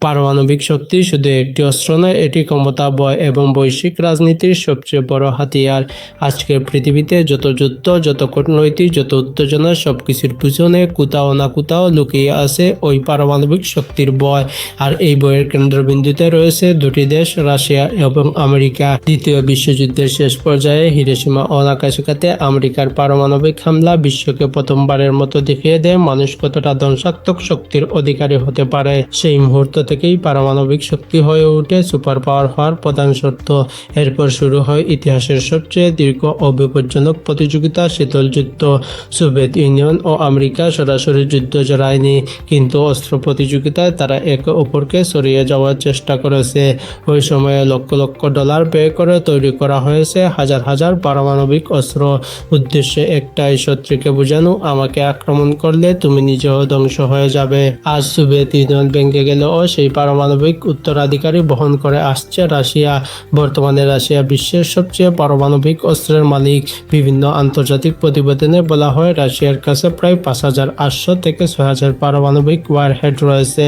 পারমাণবিক শক্তি শুধু একটি অস্ত্র নয়, এটি ক্ষমতা, বয় এবং বৈশ্বিক রাজনীতির সবচেয়ে বড় হাতিয়ার। আজকের পৃথিবীতে যত যুদ্ধ, যত কূটনৈতিক, যত উত্তেজনা, সবকিছুর পিছনে কোথাও না কোথাও লুকিয়ে আছে ওই পারমাণবিক শক্তির বয়। আর এই বইয়ের কেন্দ্রবিন্দুতে রয়েছে দুটি দেশ, রাশিয়া এবং আমেরিকা। দ্বিতীয় বিশ্বযুদ্ধের শেষ পর্যায়ে হিরোসীমা ও নাগাসাকিতে আমেরিকার পারমাণবিক হামলা বিশ্বকে প্রথমবারের মতো দেখিয়ে দেয় মানুষ কতটা ধ্বংসাত্মক শক্তির অধিকারী হতে পারে। সেই মুহূর্ত থেকেই পারমাণবিক শক্তি হয়ে ওঠে সুপার পাওয়ার হওয়ার প্রধান শর্ত। এরপর শুরু হয় ইতিহাসের সবচেয়ে দীর্ঘ ও বিপজ্জনক প্রতিযোগিতা শীতল যুদ্ধ সোভিয়েত ইউনিয়ন ও আমেরিকা সরাসরি যুদ্ধ জড়ায়নি, কিন্তু অস্ত্র প্রতিযোগিতায় তারা একে অপরকে সরিয়ে যাওয়ার চেষ্টা করেছে। ওই সময়ে লক্ষ লক্ষ ডলার ব্যয় করে তৈরি করা হয়েছে হাজার হাজার পারমাণবিক অস্ত্র। উদ্দেশ্য একটাই শত্রুকে বোঝানো, আমাকে আক্রমণ করলে তুমি নিজেও ধ্বংস হয়ে যাবে। আজ সোভিয়েত ইউনিয়ন ভেঙে গেলেও সেই পারমাণবিক উত্তরাধিকারী বহন করে আসছে রাশিয়া। বর্তমানে রাশিয়া বিশ্বের সবচেয়ে পারমাণবিক অস্ত্রের মালিক। বিভিন্ন আন্তর্জাতিক প্রতিবেদনে বলা হয়, রাশিয়ার কাছে প্রায় পাঁচ হাজার আটশো থেকে ছয় হাজার পারমাণবিক ওয়ারহেড রয়েছে।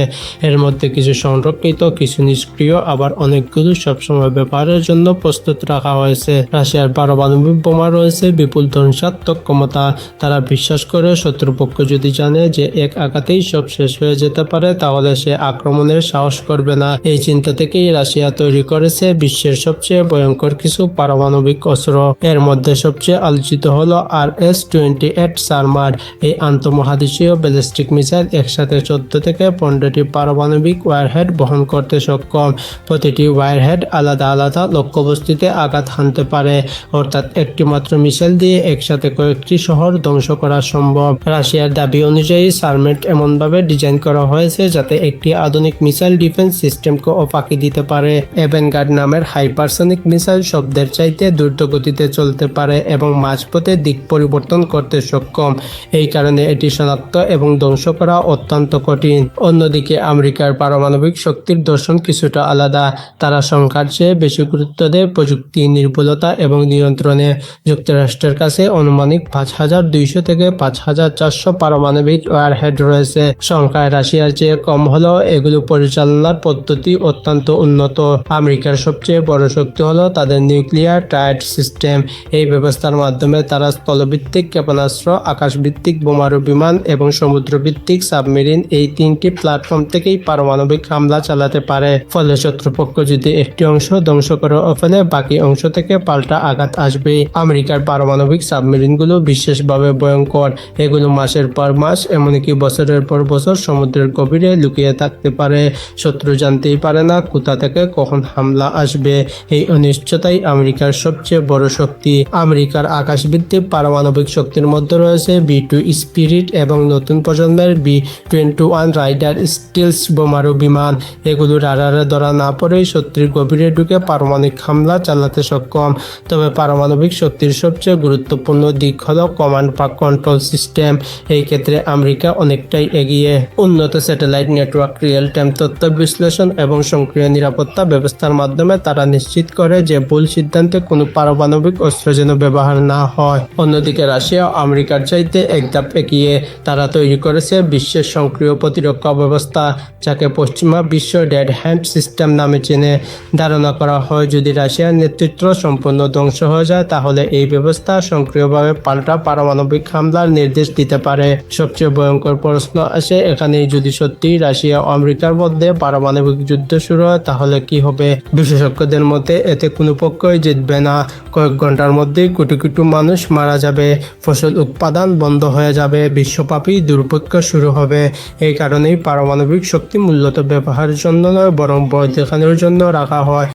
এর মধ্যে কিছু সংরক্ষিত, কিছু নিষ্ক্রিয়, আবার অনেকগুলো সবসময় ব্যবহারের জন্য প্রস্তুত রাখা হয়েছে। রাশিয়ার পারমাণবিক বোমা রয়েছে, বিপুল ধ্বংসাত্মক ক্ষমতা। তারা বিশ্বাস করে, শত্রুপক্ষ যদি জানে যে এক আঘাতেই সব শেষ হয়ে যেতে পারে, তাহলে সে আক্রমণের সাহস করবে না। এই চিন্তা থেকেই রাশিয়া তৈরি করেছে বিশ্বের সবচেয়ে ভয়ঙ্কর কিছু পারমাণবিক অস্ত্র। এর মধ্যে সবচেয়ে আলোচিত হলো R S twenty eight Sarmat. এই আন্তঃমহাদেশীয় ব্যালিস্টিক মিসাইল একসাথে চোদ্দ থেকে পনেরোটি পারমাণবিক ওয়ারহেড বহন করতে সক্ষম। প্রতিটি ওয়ারহেড আলাদা আলাদা লক্ষ্যবস্তুতে আঘাত হানতে পারে। অর্থাৎ একটি মাত্র মিসাইল দিয়ে একসাথে কয়েকটি শহর ধ্বংস করা সম্ভব। রাশিয়ার দাবি অনুযায়ী সারমেট এমনভাবে ডিজাইন করা হয়েছে যাতে একটি আধুনিক মিসাইল ডিফেন্স সিস্টেমকে ফাঁকি দিতে পারে। এভেনগার্ড নামের হাইপারসনিক মিসাইল শব্দের চাইতে দ্রুত গতিতে চলতে পারে এবং মাঝপথে দিক পরিবর্তন করতে সক্ষম। এই কারণে এটি শনাক্ত এবং ধ্বংস করা অত্যন্ত কঠিন। অন্যদিকে আমেরিকার পারমাণবিক শক্তির দর্শন কিছুটা আলাদা। তারা সংখ্যার চেয়ে বেশি গুরুত্ব দেয় প্রযুক্তি নির্ভুলতা এবং নিয়ন্ত্রণে। যুক্তরাষ্ট্রের কাছে আনুমানিক পাঁচ হাজার দুইশো থেকে পাঁচ হাজার চারশো পারমাণবিক ওয়ারহেড রয়েছে। সংখ্যায় রাশিয়ার চেয়ে কম হলেও এগুলো পরিচালনার পদ্ধতি অত্যন্ত উন্নত। আমেরিকার সবচেয়ে বড় শক্তি হলো তাদের নিউক্লিয়ার টায়ার্ড সিস্টেম। এই ব্যবস্থার মাধ্যমে তারা স্থলভিত্তিক ক্ষেপণাস্ত্র, আকাশভিত্তিক বোমারু বিমান এবং সমুদ্রভিত্তিক সাবমেরিন এই তিনটি প্ল্যাটফর্ম থেকেই পারমাণবিক হামলা চালাতে পারে। ফলে শত্রুপক্ষ যদি একটি অংশ ধ্বংস করে ফেলে, বাকি অংশ থেকে পাল্টা আঘাত আসবে আমেরিকার পারমাণবিক সাবমেরিনগুলো বিশেষভাবে ভয়ঙ্কর। এগুলো মাসের পর মাস, এমনকি বছরের পর বছর সমুদ্রের গভীরে লুকিয়ে থাকতে পারে। শত্রু জানতেই পারে না কোথা থেকে কখন হামলা আসবে। এই অনিশ্চয়তাই আমেরিকার সবচেয়ে বড় শক্তি। আমেরিকার আকাশভিত্তিক পারমাণবিক শক্তির মধ্যে রয়েছে বি টু স্পিরিট এবং নতুন প্রজন্মের B twenty one Raider stealth বোমারু বিমান। এগুলো রাডারে ধরা না পড়েই শত্রুর গভীরে ঢুকে পারমাণবিক হামলা চালাতে সক্ষম। তবে পারমাণবিক শক্তির সবচেয়ে গুরুত্বপূর্ণ দিক হলো কমান্ড বা কন্ট্রোল সিস্টেম। এই ক্ষেত্রে আমেরিকা অনেকটাই এগিয়ে। উন্নত স্যাটেলাইট নেটওয়ার্ক রিয়েল টাইম তথ্য বিশ্লেষণ এবং সক্রিয় নিরাপত্তা ব্যবস্থার মাধ্যমে তারা নিশ্চিত করে যে ভুল সিদ্ধান্তে কোনো পারমাণবিক অস্ত্র যেন ব্যবহার না হয়। অন্যদিকে রাশিয়া ও আমেরিকার চাইতে এক ধাপ এগিয়ে তারা তৈরি করেছে বিশ্বের সক্রিয় প্রতিরক্ষা ব্যবস্থা, যাকে পশ্চিমা বিশ্ব ডেড হ্যান্ড সিস্টেম নামে চেনে। ধারণা করা হয়, যদি রাশিয়ার নেতৃত্ব সম্পূর্ণ ধ্বংস হয়ে যায়, তাহলে এই ব্যবস্থা সক্রিয়ভাবে পাল্টা পারমাণবিক হামলার নির্দেশ দিতে পারে। সবচেয়ে ভয়ঙ্কর প্রশ্ন আসে এখানে যদি সত্যি রাশিয়া আমেরিকার মধ্যে পারমাণবিক যুদ্ধ শুরু হয়, তাহলে কি হবে? বিশেষজ্ঞদের মতে, এতে কোনো পক্ষই জিতবে না। কয়েক ঘণ্টার মধ্যে কোটি কোটি মানুষ মারা যাবে। ফসল উৎপাদন বন্ধ হয়ে যাবে। বিশ্বব্যাপী দুর্ভিক্ষ শুরু হবে। এই কারণেই পারমাণবিক শক্তি মূলত ব্যবহারের জন্য নয়, বরং বয় দেখানোর জন্য রাখা হয়।